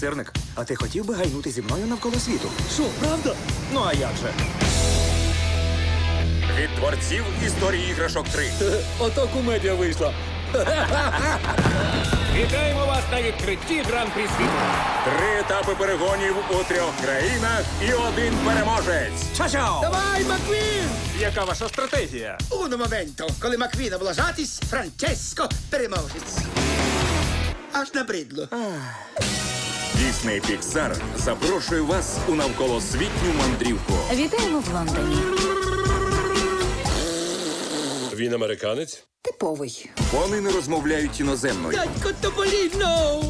Сирник, а ти хотів би гайнути зі мною навколо світу? Що, правда? Ну а як же? Від творців історії іграшок 3. Ото комедія вийшла. Вітаємо вас на відкритті гран-прі світу. Три етапи перегонів у трьох країнах і один переможець. Чао-чао! Давай, Маквін! Яка ваша стратегія? Уно моменто, коли Маквін облажатись, Франческо переможець. Аж набридло. Дійсний Піксар запрошує вас у навколосвітню мандрівку. Вітаємо в Лондоні. Він американець? Типовий. Вони не розмовляють іноземною, Дядько Тополіно!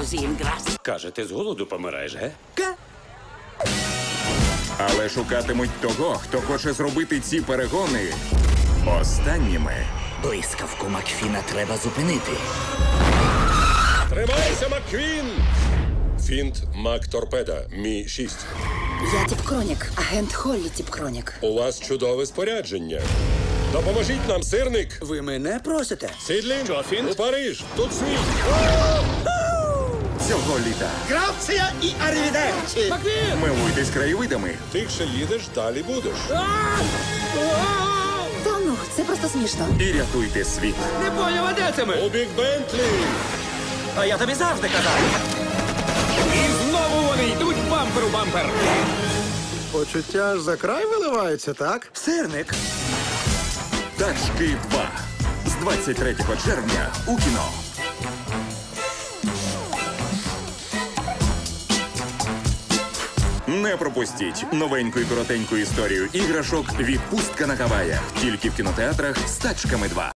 In grasso. Каже, ти з голоду помираєш, ге? але шукатимуть того, хто хоче зробити ці перегони останніми. Блискавку Макфіна треба зупинити. Тримайся, Макквін! Фінт Мак Торпеда, Мі 6. Я Тіп Кронік, агент Холлі Тіп Кронік. У вас чудове спорядження. Допоможіть нам, сирник! Ви мене просите? Сідлін! Що, Фінт? У Париж! Тут світ! Цього літа Грація і арівідерчі. милуйтесь краєвидами. Тихше їдеш, далі будеш. Та ну, це просто смішно. і рятуйте світ. Не поняв, де це ми? У Бік Бентлі! А я тобі завжди казав. І знову вони йдуть бампер у бампер. Почуття аж за край виливаються, так? Сирник. Тачки 2 з 23 червня у кіно. Не пропустіть новеньку і коротеньку історію іграшок Відпустка на Гаваях. Тільки в кінотеатрах з тачками 2.